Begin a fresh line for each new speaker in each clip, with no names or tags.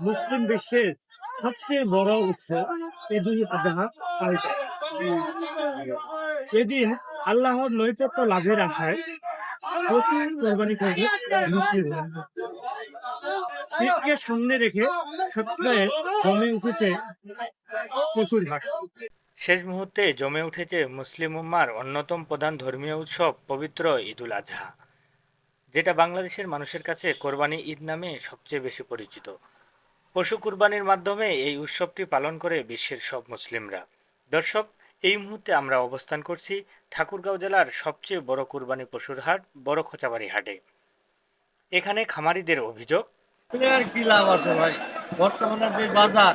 মুসলিম বিশ্বের সবচেয়ে বড় উৎসব এদিন আল্লাহর নৈকট্য লাভের আশায় ঈদকে রেখে জমে উঠেছে
শেষ মুহূর্তে জমে উঠেছে মুসলিম উম্মার অন্যতম প্রধান ধর্মীয় উৎসব পবিত্র ঈদুল আজহা। যেটা বাংলাদেশের মানুষের কাছে কোরবানি ঈদ নামে সবচেয়ে বেশি পরিচিত। পশু কুরবানির মাধ্যমে এই উৎসবটি পালন করে বিশ্বের সব মুসলিমরা। দর্শক, এই মুহূর্তে আমরা অবস্থান করছি ঠাকুরগাঁও জেলার সবচেয়ে বড় কুরবানি পশুর হাট, বড় খোঁচাবাড়ি হাটে। এখানে খামারিদের অভিযোগ
কি লাভ আছে ভাই? বর্তমানে যে বাজার,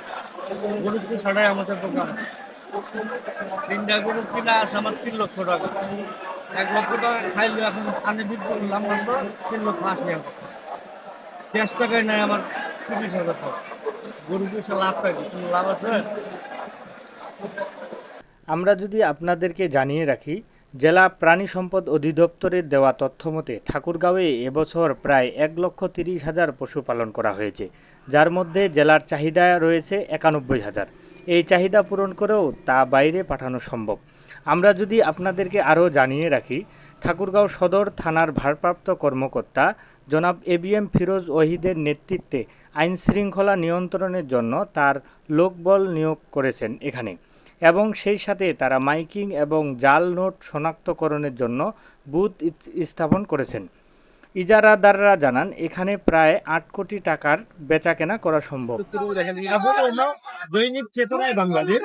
গরু ছাড়াই আমাদের দোকান। তিনটা গরু কিনা আছে আমার তিন লক্ষ টাকা। আমরা
যদি আপনাদেরকে জানিয়ে রাখি, জেলা প্রাণী সম্পদ অধিদপ্তরের দেওয়া তথ্য মতে ঠাকুরগাঁওয়ে এবছর প্রায় এক লক্ষ তিরিশ হাজার পশু পালন করা হয়েছে, যার মধ্যে জেলার চাহিদা রয়েছে একানব্বই হাজার। এই চাহিদা পূরণ করেও তা বাইরে পাঠানো সম্ভব। আমরা যদি আপনাদেরকে আরও জানিয়ে রাখি, ঠাকুরগাঁও সদর থানার ভারপ্রাপ্ত কর্মকর্তা জনাব এবিএম ফিরোজ ওহিদের নেতৃত্বে আইন শৃঙ্খলা নিয়ন্ত্রণের জন্য তার লোকবল নিয়োগ করেছেন এখানে এবং সেই সাথে তারা মাইকিং এবং জাল নোট শনাক্তকরণের জন্য বুথ স্থাপন করেছেন। ইজারাদাররা জানান এখানে প্রায় আট কোটি টাকার বেচাকেনা করা সম্ভব।
দৈনিক চেতনায় বাংলাদেশ